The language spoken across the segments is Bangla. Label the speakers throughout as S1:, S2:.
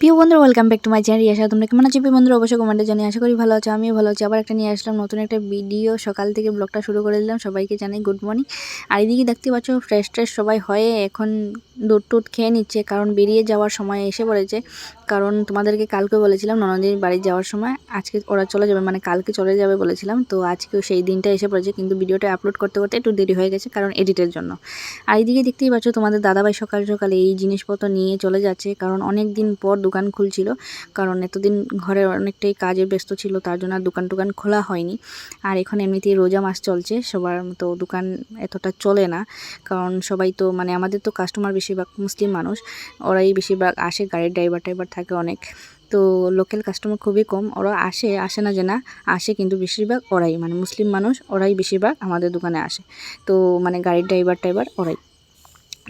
S1: প্রিয় বন্ধুরা welcome back to my channel আসা তোমরা কেমন আছো? প্রিয় বন্ধুরা, অবশ্যই কমেন্টে জানিয়ে আশা করি ভালো আছো, আমিও ভালো আছি। আবার একটা নিয়ে আসলাম নতুন একটা ভিডিও সকাল থেকে ব্লগটা শুরু করে দিলাম। সবাইকে জানাই গুড মর্নিং আর এদিকে দেখতে পাচ্ছ ফ্রেশ ট্রেশ সবাই হয়ে এখন দুধ টুধ খেয়ে নিচ্ছে। কারণ বেরিয়ে যাওয়ার সময় এসে পড়েছে কারণ তোমাদেরকে কালকে বলেছিলাম ননদির বাড়ি যাওয়ার সময়, আজকে ওরা চলে যাবে। মানে কালকে চলে যাবে বলেছিলাম। তো আজকেও সেই দিনটা এসে পড়েছে। কিন্তু ভিডিওটা আপলোড করতে করতে একটু দেরি হয়ে গেছে কারণ এডিটের জন্য। আর এইদিকে দেখতেই পাচ্ছ তোমাদের দাদাভাই সকাল, সকালে এই জিনিসপত্র নিয়ে চলে যাচ্ছে। কারণ অনেক দিন পর দোকান খুলছিল। কারণ এতদিন ঘরে অনেকটাই কাজে ব্যস্ত ছিল, তার জন্য আর দোকান, টোকান খোলা হয়নি। আর এখন এমনিতেই রোজা মাস চলছে। সবার তো দোকান এতটা চলে না। কারণ সবাই তো মানে আমাদের তো কাস্টমার বেশিরভাগ মুসলিম মানুষ, ওরাই বেশিরভাগ আসে, গাড়ির ড্রাইভার টাইভার থাকে অনেক। তো লোকাল কাস্টমার খুবই কম, ওরা আসে আসে না যে না, আসে কিন্তু বেশিরভাগ ওরাই। মানে মুসলিম মানুষ ওরাই বেশিরভাগ আমাদের দোকানে আসে। তো মানে গাড়ির ড্রাইভার টাইভার ওরাই।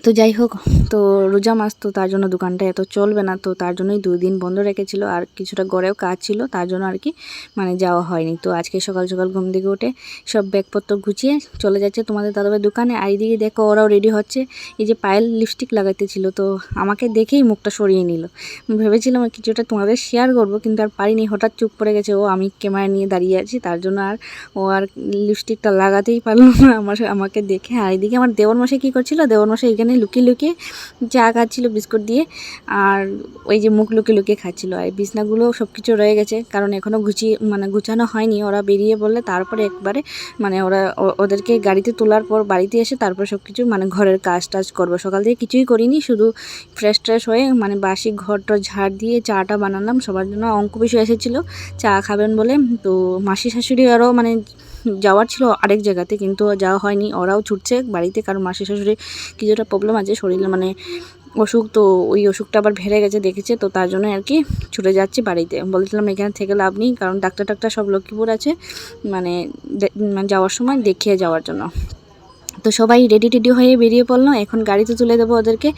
S1: তো যাই হোক, তো রোজা মাস তো তার জন্য দোকানটা এত চলবে না, তো তার জন্যই দুই দিন বন্ধ রেখেছিল আর কিছুটা গড়েও কাজ ছিল, তার জন্য আর কি মানে যাওয়া হয়নি। তো আজকে সকাল সকাল ঘুম থেকে উঠে সব ব্যাগপত্র গুছিয়ে চলে যাচ্ছে তোমাদের দাদাভাই দোকানে, আর এইদিকে দেখো ওরাও রেডি হচ্ছে। এই যে পায়েল লিপস্টিক লাগাইতে ছিল তো আমাকে দেখেই মুখটা সরিয়ে নিল। ভেবেছিলাম কিছুটা তোমাদের শেয়ার করব, কিন্তু আর পারিনি, হঠাৎ চুপ পড়ে গেছে, ও আমি ক্যামেরা নিয়ে দাঁড়িয়ে আছি, তার জন্য আর ও আর লিপস্টিকটা লাগাতেই পারল না আমার, আমাকে দেখে। আর এইদিকে আমার দেওয়ার মাসে কী করছিল, দেওয়ার মাসে এখানে লুকিয়ে লুকিয়ে চা খাচ্ছিল, বিস্কুট দিয়ে। আর ওই যে মুখ লুকিয়ে লুকিয়ে খাচ্ছিল। আর বিছনাগুলো সব কিছু রয়ে গেছে, কারণ এখনও গুছিয়ে মানে গুছানো হয়নি। ওরা বেরিয়ে বললে তারপরে একবারে মানে ওরা ওদেরকে গাড়িতে তোলার পর বাড়িতে এসে তারপর সব কিছু মানে ঘরের কাজ টাজ করব। সকাল থেকে কিছুই করিনি, শুধু ফ্রেশ ট্রেশ হয়ে মানে বাসি ঘরটা ঝাড় দিয়ে চাটা বানালাম। সবার জন্য অঙ্ক বিষয় এসেছিল, চা খাবেন বলে। তো মাসি শাশুড়ি আরও মানে যাওয়ার ছিল আরেক জায়গাতে, কিন্তু যাওয়া হয়নি। ওরাও ছুটছে বাড়িতে, কারণ মাসি শাশুড়ি কিছুটা প্রবলেম আছে, শরীরে মানে অসুখ, তো ওই অসুখটা আবার ভেড়ে গেছে, দেখেছে, তো তার জন্য আর কি ছুটে যাচ্ছি বাড়িতে। বলছিলাম এখানে থেকে লাভ নেই, কারণ ডাক্তার টাক্তার সব লক্ষ্মীপুর আছে মানে মানে যাওয়ার সময় দেখিয়ে যাওয়ার জন্য। তো সবাই রেডি টেডি হয়ে বেরিয়ে পড়ল, এখন গাড়িতে তুলে দেবো ওদেরকে।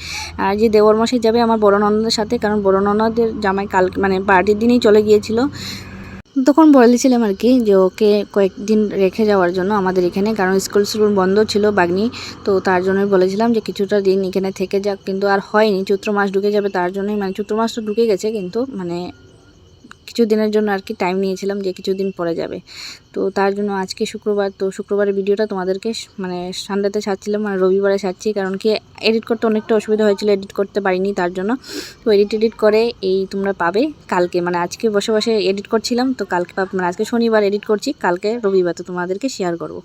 S1: আর যে দেওয়ার মাসে যাবে আমার বড় ননদের সাথে, কারণ বড় ননদের জামাই কাল মানে পার্টির দিনেই চলে গিয়েছিল। তখন বলেছিলাম আর কি যে ওকে কয়েকদিন রেখে যাওয়ার জন্য আমাদের এখানে, কারণ স্কুল স্কুল বন্ধ ছিল বাগনি, তো তার জন্যই বলেছিলাম যে কিছুটা দিন এখানে থেকে যাক, কিন্তু আর হয়নি, চৈত্র মাস ঢুকে যাবে তার জন্যই মানে চৈত্র মাস তো ঢুকে গেছে, কিন্তু মানে কিছু দিনের জন্য আর কি টাইম নিয়েছিলাম যে কিছুদিন পরে যাবে। তো তার জন্য আজকে শুক্রবার, তো শুক্রবারের ভিডিওটা তোমাদেরকে মানে সানডেতে ছাড়ছিলাম মানে রবিবারে ছাড়ছি কারণ কি এডিট করতে অনেকটা অসুবিধা হয়েছিল এডিট করতে পারিনি তার জন্য। তো এডিট এডিট করে এই তোমরা পাবে কালকে মানে আজকে বসে বসে এডিট করছিলাম, তো কালকে মানে আজকে শনিবার এডিট করছি, কালকে রবিবার তো তোমাদেরকে শেয়ার করব।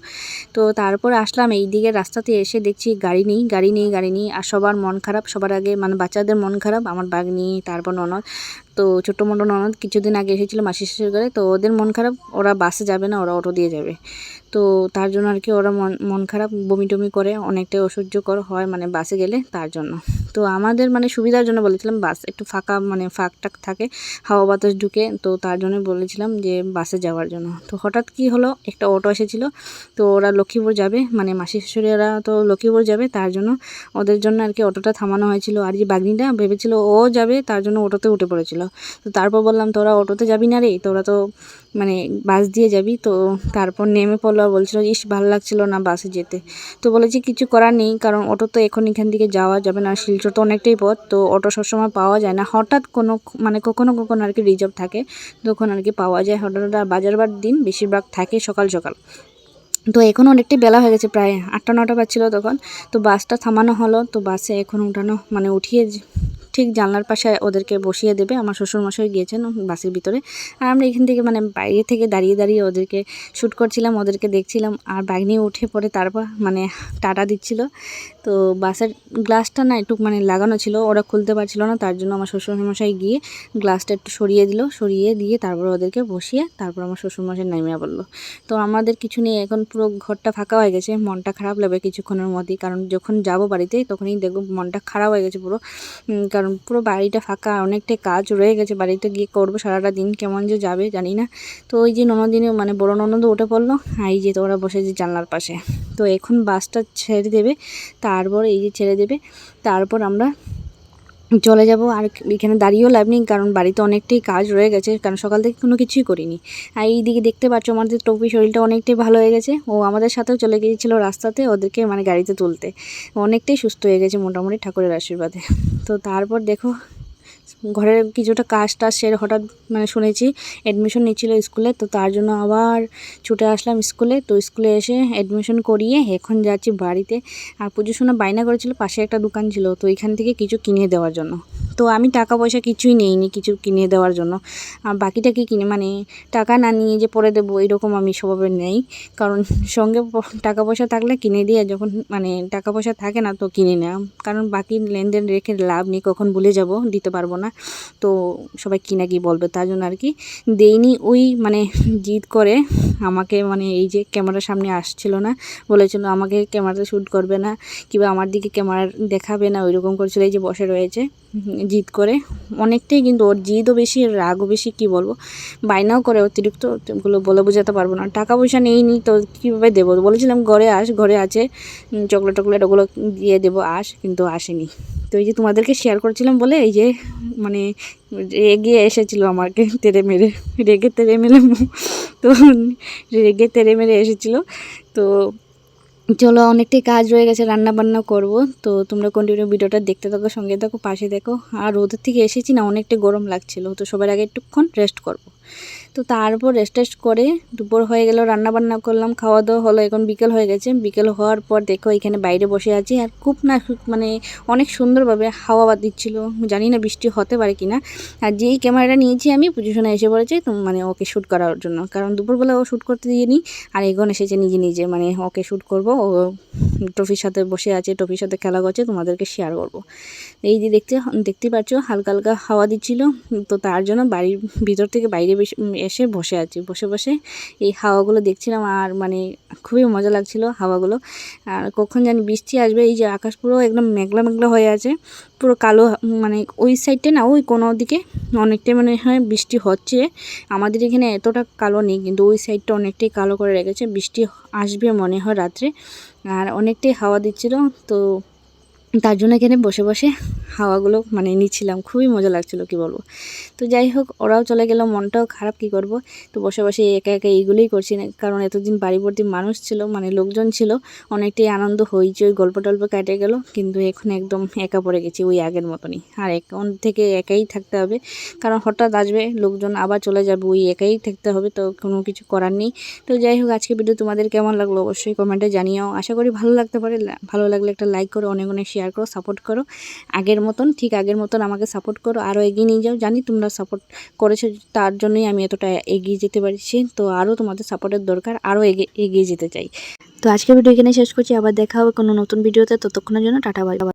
S1: তো তারপর আসলাম এই দিকে রাস্তাতে এসে দেখছি গাড়ি নেই গাড়ি নেই গাড়ি নেই, আর সবার মন খারাপ, সবার আগে মানে বাচ্চাদের মন খারাপ, আমার বাঘ নিয়ে তারপর ননদ, তো ছোটো মোটো ননদ কিছুদিন আগে এসেছিল মাসি শ্বশুর ঘরে, তো ওদের মন খারাপ, ওরা বাসে যাবে না ওরা অটো দিয়ে যাবে। তো তার জন্য আর কি ওরা মন মন খারাপ বমি টমি করে, অনেকটাই অসহ্যকর হয় মানে বাসে গেলে তার জন্য। তো আমাদের মানে সুবিধার জন্য বলেছিলাম, বাস একটু ফাঁকা মানে ফাঁক টাক থাকে, হাওয়া বাতাস ঢুকে, তো তার জন্য বলেছিলাম যে বাসে যাওয়ার জন্য। তো হঠাৎ কি হলো, একটা অটো এসেছিল, তো ওরা লক্ষ্মীপুর যাবে মানে মাসি শাশুড়িরা তো লক্ষ্মীপুর যাবে, তার জন্য ওদের জন্য আর কি অটোটা থামানো হয়েছিল। আর যে বাগনিটা ভেবেছিল ও যাবে, তার জন্য অটোতে উঠে পড়েছিল। তো তারপর বললাম, তোরা অটোতে যাবি না রে? তোরা তো মানে বাস দিয়ে যাবি। তো তারপর নেমে পড়ল আর বলছিল, ইস, ভালো লাগছিল না বাসে যেতে। তো বলেছি, কিছু করার নেই, কারণ অটো তো এখন এখান থেকে যাওয়া যাবে না, শিলচর তো অনেকটাই পথ, তো অটো সবসময় পাওয়া যায় না। হঠাৎ কোনো মানে কখনো কখনো আর কি রিজার্ভ থাকে, তখন আর কি পাওয়া যায়। হঠাৎ আর বাজার বার দিন বেশিরভাগ থাকে সকাল সকাল। তো এখন অনেকটাই বেলা হয়ে গেছে, প্রায় আটটা, নটা বাজছিল তখন। তো বাসটা থামানো হলো, তো বাসে এখন উঠানো মানে উঠিয়ে ঠিক জানলার পাশে ওদেরকে বসিয়ে দেবে। আমার শ্বশুরমশাই গিয়েছেন বাসের ভিতরে। আর আমরা এখান থেকে মানে বাইরে থেকে দাঁড়িয়ে দাঁড়িয়ে ওদেরকে শ্যুট করছিলাম ওদেরকে দেখছিলাম। আর বাইক নিয়ে উঠে পড়ে তারপর মানে টাটা দিচ্ছিল। তো বাসের গ্লাসটা না একটু মানে লাগানো ছিল ওরা খুলতে পারছিল না। তার জন্য আমার শ্বশুরমশাই গিয়ে গ্লাসটা একটু সরিয়ে দিল। সরিয়ে দিয়ে তারপর ওদেরকে বসিয়ে তারপর আমার শ্বশুরমশাই নামিয়ে বলল তো আমাদের কিছু নেই এখন পুরো ঘরটা ফাঁকা হয়ে গেছে। মনটা খারাপ লাগবে কিছুক্ষণের মধ্যেই। কারণ যখন যাব বাড়িতে তখনই দেখব মনটা খারাপ হয়ে গেছে পুরো। উম, কারণ পুরো বাড়িটা ফাঁকা অনেকটাই কাজ রয়ে গেছে, বাড়িতে গিয়ে করব, সারাটা দিন কেমন যে যাবে জানি না। তো ওই যে ননদিনে মানে বড় ননদ উঠে পড়ল, আর এই যে তো বসে যে জানলার পাশে। তো এখন বাসটা ছেড়ে দেবে, তারপর এই যে ছেড়ে দেবে, তারপর আমরা চলে যাব আর এখানে দাঁড়িয়েও লাভ নেই, কারণ বাড়িতে অনেকটাই কাজ রয়ে গেছে, কারণ সকাল থেকে কোনো কিছুই করিনি। আর এইদিকে দেখতে পাচ্ছ আমাদের টপি শরীরটা অনেকটাই ভালো হয়ে গেছে। ও আমাদের সাথেও চলে গিয়েছিল রাস্তাতে ওদেরকে মানে গাড়িতে তুলতে। অনেকটাই সুস্থ হয়ে গেছে মোটামুটি ঠাকুরের আশীর্বাদে। তো তারপর দেখো ঘরের কিছুটা কাজ টাজ সেরে হঠাৎ মানে শুনেছি অ্যাডমিশন নিচ্ছিল স্কুলে, তো তার জন্য আবার ছুটে আসলাম স্কুলে। তো স্কুলে এসে অ্যাডমিশন করিয়ে এখন যাচ্ছি বাড়িতে। আর পুজোর সময় বায়না করেছিল, পাশে একটা দোকান ছিল, তো এখান থেকে কিছু কিনে দেওয়ার জন্য। তো আমি টাকা পয়সা কিছুই নেইনি কিছু কিনে দেওয়ার জন্য। বাকিটা কি কিনে মানে টাকা না নিয়ে যে পরে দেবো এরকম আমি স্বভাবে নেই। কারণ সঙ্গে টাকা পয়সা থাকলে কিনে দিয়ে যখন মানে টাকা পয়সা থাকে না তো কিনে নেওয়া। কারণ বাকি লেনদেন রেখে লাভ নেই, কখন ভুলে যাব, দিতে পারব না। তো সবাই কি না কি বলবে তার জন্য আর কি। দেইনি ওই মানে জিদ করে আমাকে মানে এই যে ক্যামেরার সামনে আসছিল না, বলেছিল আমাকে ক্যামেরাতে শ্যুট করবে না, কিংবা আমার দিকে ক্যামেরা দেখাবে না, ওইরকম করেছিল, এই যে বসে রয়েছে। জিদ করে। অনেকটাই কিন্তু ওর জিদও বেশি, রাগও বেশি, কি বলব? বায়নাও করে অতিরিক্ত, ওগুলো বলে বোঝাতে পারব না। টাকা পয়সা নেই নি, তো কীভাবে দেবো? বলেছিলাম, ঘরে আস, ঘরে আছে চকলেট টকলেট ওগুলো দিয়ে দেবো, আস। কিন্তু আসেনি। তো এই যে তোমাদেরকে শেয়ার করেছিলাম বলে, এই যে মানে রেগে এসেছিল আমাকে, তেরে মেরে, রেগে তেরে মেরে, তো রেগে তেরে মেরে এসেছিল। তো চলো অনেকটাই কাজ রয়ে গেছে রান্না বান্না করব। তো তোমরা কন্টিনিউ ভিডিওটা দেখতে থাকো, সঙ্গে দেখো পাশে দেখো আর রোদের থেকে এসেছি না অনেকটা গরম লাগছিল। তো সবার আগে একটুক্ষণ রেস্ট করব। তো তারপর রেস্ট টেস্ট করে দুপুর হয়ে গেল রান্না বান্না করলাম খাওয়া দাওয়া হলো, এখন বিকেল হয়ে গেছে। বিকেল হওয়ার পর দেখো এখানে বাইরে বসে আছি আর খুব না মানে অনেক সুন্দরভাবে হাওয়া বাদ দিচ্ছিল। জানি না বৃষ্টি হতে পারে কিনা। আর যেই ক্যামেরাটা নিয়েছি আমি পজিশনে এসে পড়েছে মানে ওকে শ্যুট করার জন্য। কারণ দুপুরবেলা ও শ্যুট করতে দিইনি, আর এখন এসেছে নিজে নিজে। মানে ওকে শ্যুট করব। ও টফির সাথে বসে আছে, টফির সাথে খেলা করছে, তোমাদেরকে শেয়ার করব। এই যে দেখতে দেখতে পাচ্ছ, হালকা হালকা হাওয়া দিচ্ছিল। তো তার জন্য বাড়ির ভিতর থেকে বাইরে বেশ- এসে বসে আছি। বসে বসে এই হাওয়াগুলো দেখছিলাম আর মানে খুবই মজা লাগছিল হাওয়াগুলো। আর কখন জানি বৃষ্টি আসবে, এই যে আকাশ পুরো একদম মেঘলা মেঘলা হয়ে আছে। পুরো কালো মানে ওই সাইডটা না, ওই কোনো দিকে অনেকটাই মানে হয় বৃষ্টি হচ্ছে। আমাদের এখানে এতটা কালো নেই, কিন্তু ওই সাইডটা অনেকটাই কালো করে রেখেছে। বৃষ্টি আসবে মনে হয় রাত্রে। আর অনেকটাই হাওয়া দিচ্ছিল, তো তার জন্য এখানে বসে বসে হাওয়াগুলো মানে নিচ্ছিলাম, খুবই মজা লাগছিল, কি বলব। তো যাই হোক, ওরাও চলে গেল, মনটাও খারাপ, কি করব? তো বসে বসে একা একা এইগুলোই করছি না, কারণ এতদিন বাড়ি ভর্তি মানুষ ছিল মানে লোকজন ছিল, অনেকটাই আনন্দ, হইচই, গল্প টল্প কেটে গেল, কিন্তু এখন একদম একা পড়ে গেছি, ওই আগের মতনই। আর এখন থেকে একাই থাকতে হবে, কারণ হঠাৎ আসবে, লোকজন আবার চলে যাবে, ওই একাই থাকতে হবে, তো কোনো কিছু করার নেই। তো যাই হোক আজকে ভিডিও তোমাদের কেমন লাগল, অবশ্যই কমেন্টে জানিও। আশা করি ভালো লাগতে পারে ভালো লাগলে একটা লাইক করো, অনেক অনেক শেয়ার করো সাপোর্ট করো। আগের মতন, ঠিক আগের মতন আমাকে সাপোর্ট করো আরও এগিয়ে নিয়ে যাও। জানি তোমরা সাপোর্ট করেছ, তার জন্যই আমি এতটা এগিয়ে যেতে পারছি। তো আরও তোমাদের সাপোর্টের দরকার আরও এগিয়ে এগিয়ে যেতে চাই। তো আজকের ভিডিও এখানে শেষ করছি। আবার দেখা হবে কোনো নতুন ভিডিওতে ততক্ষণের জন্য টাটা বাই